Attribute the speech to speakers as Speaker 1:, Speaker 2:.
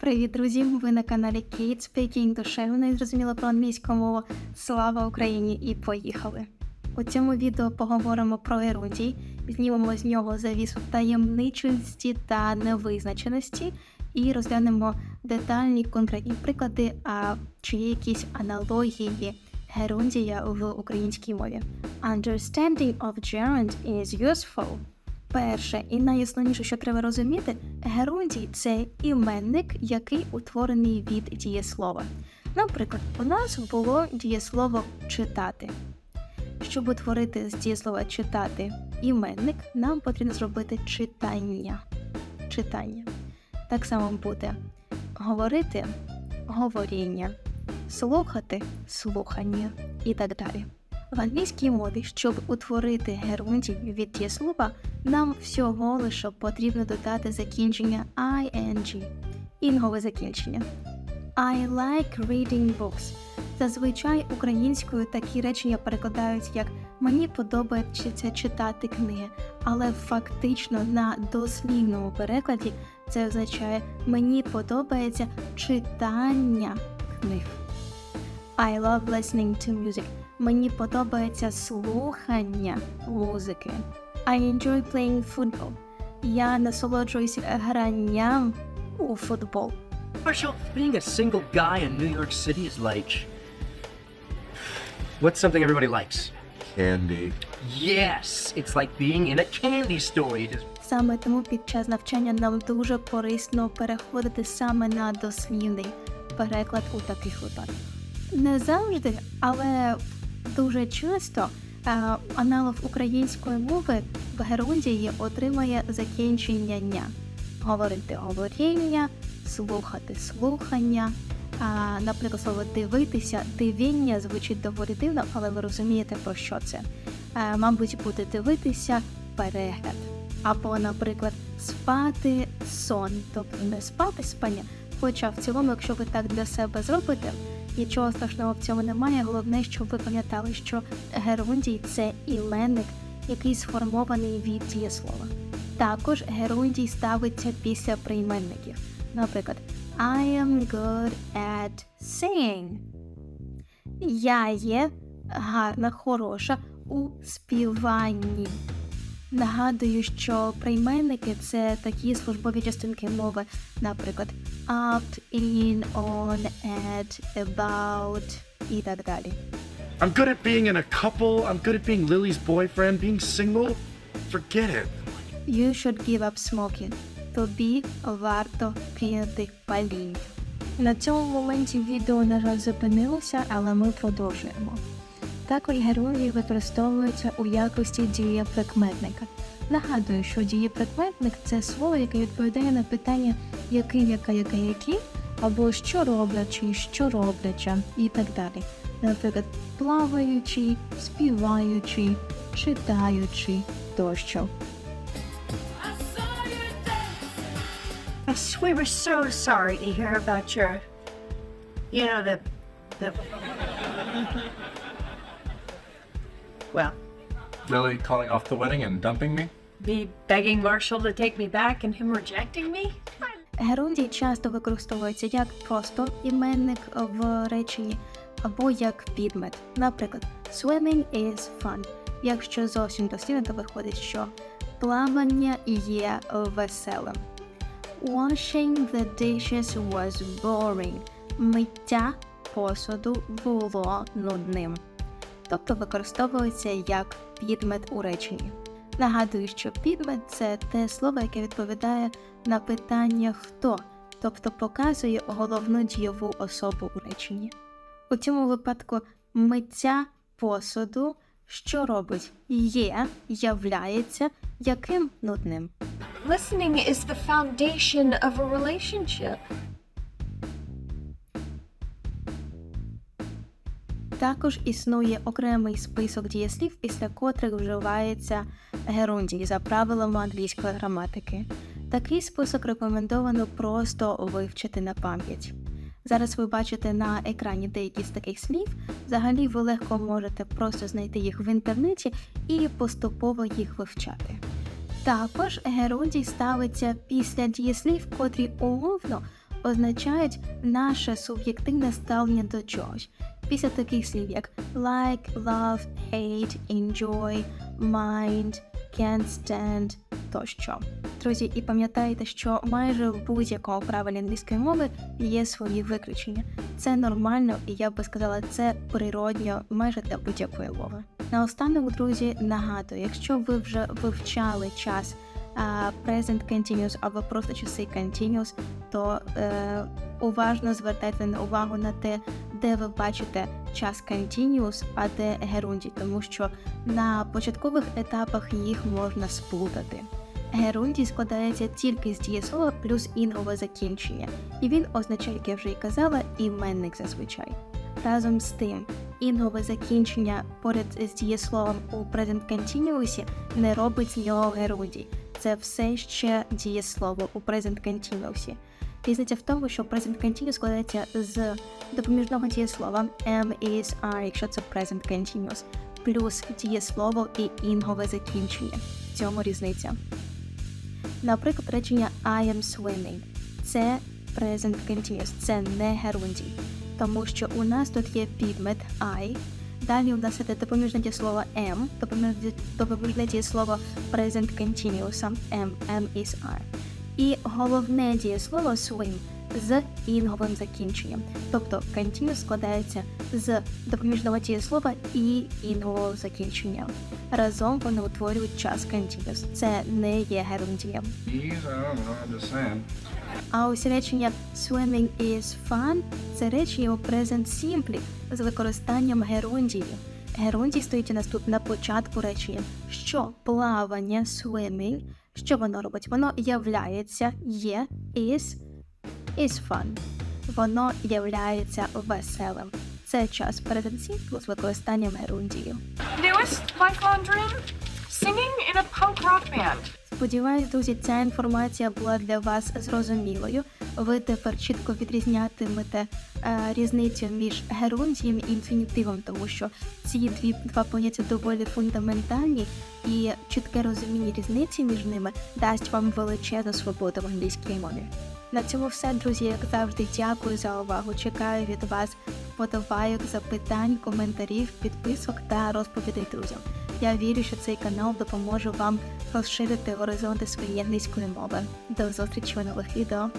Speaker 1: Привіт, друзі! Ви на каналі Kate Speaking, душевно і зрозуміло про англійську мову. Слава Україні! І поїхали! У цьому відео поговоримо про ерудій, знімемо з нього завісу таємничості та невизначеності і розглянемо детальні конкретні приклади, а чи є якісь аналогії герундія в українській мові. Understanding of gerund is useful. Перше і найосновніше, що треба розуміти, герундій це іменник, який утворений від дієслова. Наприклад, у нас було дієслово читати. Щоб утворити з дієслова читати іменник, нам потрібно зробити читання. Читання. Так само буде говорити говоріння, слухати слухання і так далі. В англійській мові, щоб утворити герундій від дієслова, нам всього лише потрібно додати закінчення ing, інгове закінчення. I like reading books. Зазвичай українською такі речення перекладають як мені подобається читати книги, але фактично на дослівному перекладі це означає мені подобається читання книг. I love listening to music. Мені подобається слухання музики. I enjoy playing football. Я насолоджуюся гранням у футбол.
Speaker 2: Marshall, being a single guy in New York City is like. What's something everybody likes?
Speaker 3: Candy.
Speaker 2: Yes, it's like being in a candy store. You just
Speaker 1: Саме тому під час навчання нам дуже корисно переходити саме на дослівний переклад у таких випадках. Не завжди, але дуже часто е, аналог української мови в герундії отримає закінчення ня. Говорити говоріння, слухати слухання. А, наприклад, дивитися, дивіння звучить доволі дивно, але ви розумієте про що це. Е, мабуть, буде дивитися перегляд. Або, наприклад, спати сон, тобто не спати спання. Хоча в цілому, якщо ви так для себе зробите, нічого страшного в цьому немає. Головне, щоб ви пам'ятали, що герундій це іменник, який сформований від дієслова. Також герундій ставиться після прийменників. Наприклад, I am good at singing. Я є гарна, хороша у співанні. Нагадую, що прийменники це такі службові частинки мови, наприклад, up, in, on, at, about і так далі.
Speaker 3: I'm good at being in a couple. I'm good at being Lily's boyfriend. Being single? Forget it.
Speaker 1: You should give up smoking. Тобі варто кинути паління. На цьому моменті відео, на жаль, зупинилося, але ми продовжуємо. Також герої використовуються у якості дієприкметника. Нагадую, що дієприкметник це слово, яке відповідає на питання який, яка, яка, які, або що роблячи, що робляча і так далі. Наприклад, плаваючий, співаючий, читаючи тощо.
Speaker 4: We were so sorry to hear about your, you know, the, the. Well,
Speaker 3: Lily calling off the wedding and dumping me?
Speaker 4: me begging Marshall to take me back and him rejecting me?
Speaker 1: Герундій часто використовується як просто іменник в реченні, або як підмет. Наприклад, swimming is fun. Якщо зовсім дослівно, то виходить, що плавання є веселим. Washing the dishes was boring. Миття посуду було нудним. Тобто використовується як підмет у реченні. Нагадую, що підмет це те слово, яке відповідає на питання хто, тобто показує головну дієву особу у реченні. У цьому випадку миття посуду, що робить є, являється яким нудним.
Speaker 4: Listening is the foundation of a relationship.
Speaker 1: Також існує окремий список дієслів, після котрих вживається герундій за правилами англійської граматики. Такий список рекомендовано просто вивчити на пам'ять. Зараз ви бачите на екрані деякі з таких слів. Взагалі ви легко можете просто знайти їх в інтернеті і поступово їх вивчати. Також герундій ставиться після дієслів, котрі умовно означають наше суб'єктивне ставлення до чогось. Після таких слів, як like, love, hate, enjoy, mind, can't stand тощо. Друзі, і пам'ятайте, що майже в будь-якому правилі англійської мови є свої виключення. Це нормально, і я би сказала, це природньо майже для будь-якої мови. Наостанок, друзі, нагадую, якщо ви вже вивчали час а, present continuous або просто часи continuous, то е, уважно звертайте увагу на те, де ви бачите час continuous, а де герундій, тому що на початкових етапах їх можна сплутати. Герундій складається тільки з дієслова плюс інгове закінчення, і він означає, як я вже й казала, іменник зазвичай. Разом з тим, інгове закінчення поряд з дієсловом у present continuous не робить з нього герундій. Це все ще дієслово у present continuous. Різниця в тому, що present continuous складається з допоміжного дієслова am, is, are, якщо це present continuous, плюс дієслово і інгове закінчення. В цьому різниця. Наприклад, речення I am swimming. Це present continuous, це не герундій. Тому що у нас тут є підмет I, далі у нас іде допоміжне дієслово am, допоміжне- дієслово present continuous, am, am is are. І головне дієслово swim з інговим закінченням. Тобто continuous складається з допоміжного дієслова і інгового закінчення. Разом вони утворюють час continuous. Це не є
Speaker 5: saying.
Speaker 1: А ось речення swimming is fun це речення у present simple з використанням герундії. Герундій стоїть у нас тут на початку речення. Що плавання swimming, що воно робить? Воно являється, є, is, is fun. Воно являється веселим. Це час simple з використанням герундії.
Speaker 6: Newest lifelong dream? Singing in a punk rock band.
Speaker 1: Сподіваюсь, друзі, ця інформація була для вас зрозумілою. Ви тепер чітко відрізнятимете е, різницю між герундієм і інфінітивом, тому що ці дві два поняття доволі фундаментальні, і чітке розуміння різниці між ними дасть вам величезну свободу в англійській мові. На цьому все, друзі. Як завжди, дякую за увагу. Чекаю від вас вподобайок, запитань, коментарів, підписок та розповідей друзям. Я вірю, що цей канал допоможе вам розширити горизонти своєї англійської мови. До зустрічі у нових відео.